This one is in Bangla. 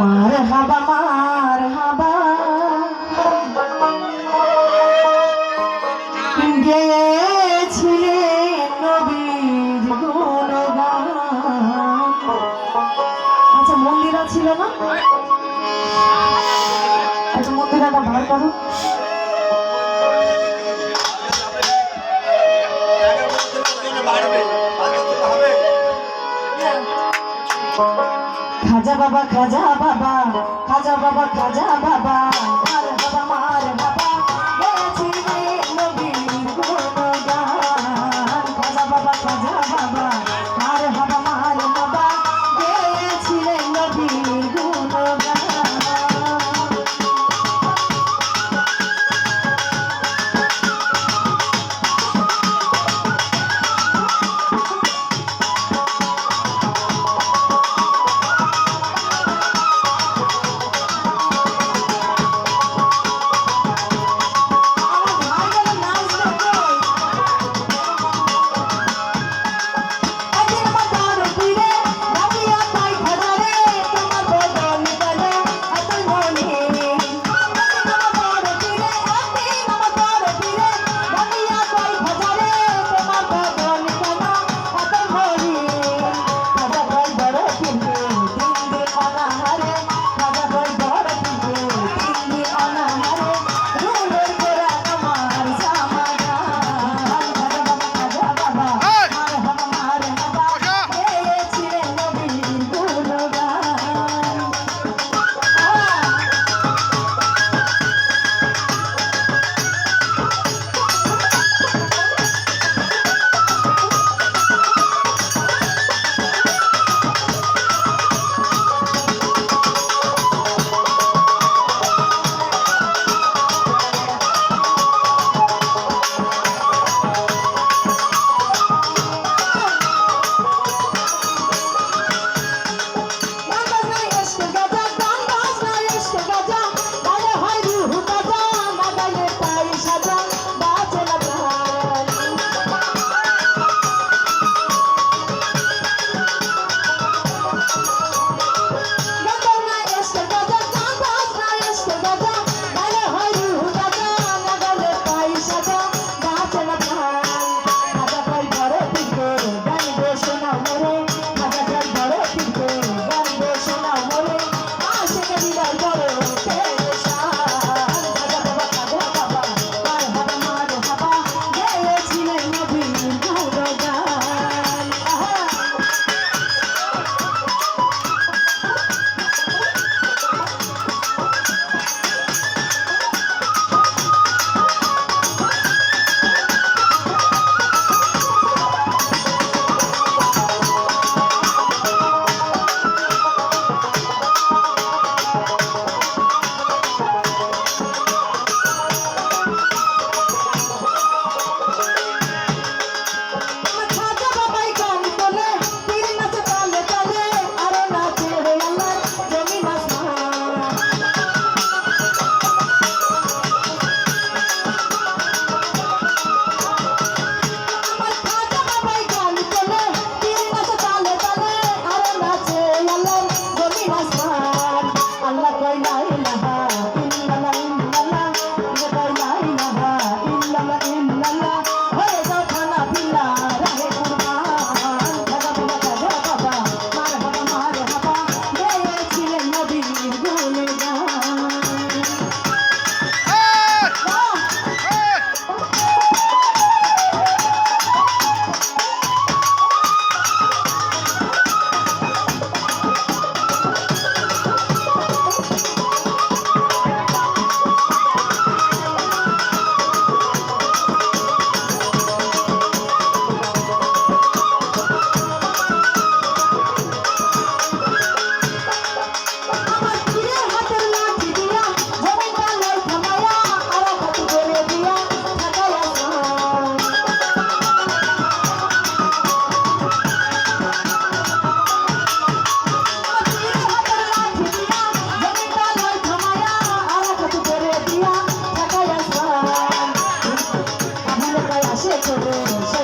মার হাবা মার হাবা। গেছিলে নবীর গুণগান। আচ্ছা মন্দিরা ছিল না? আচ্ছা মন্দিরাটা ভালো করো। বাবা খাজা বাবা খাজা বাবা খাজা বাবা। 谢谢陈哥哥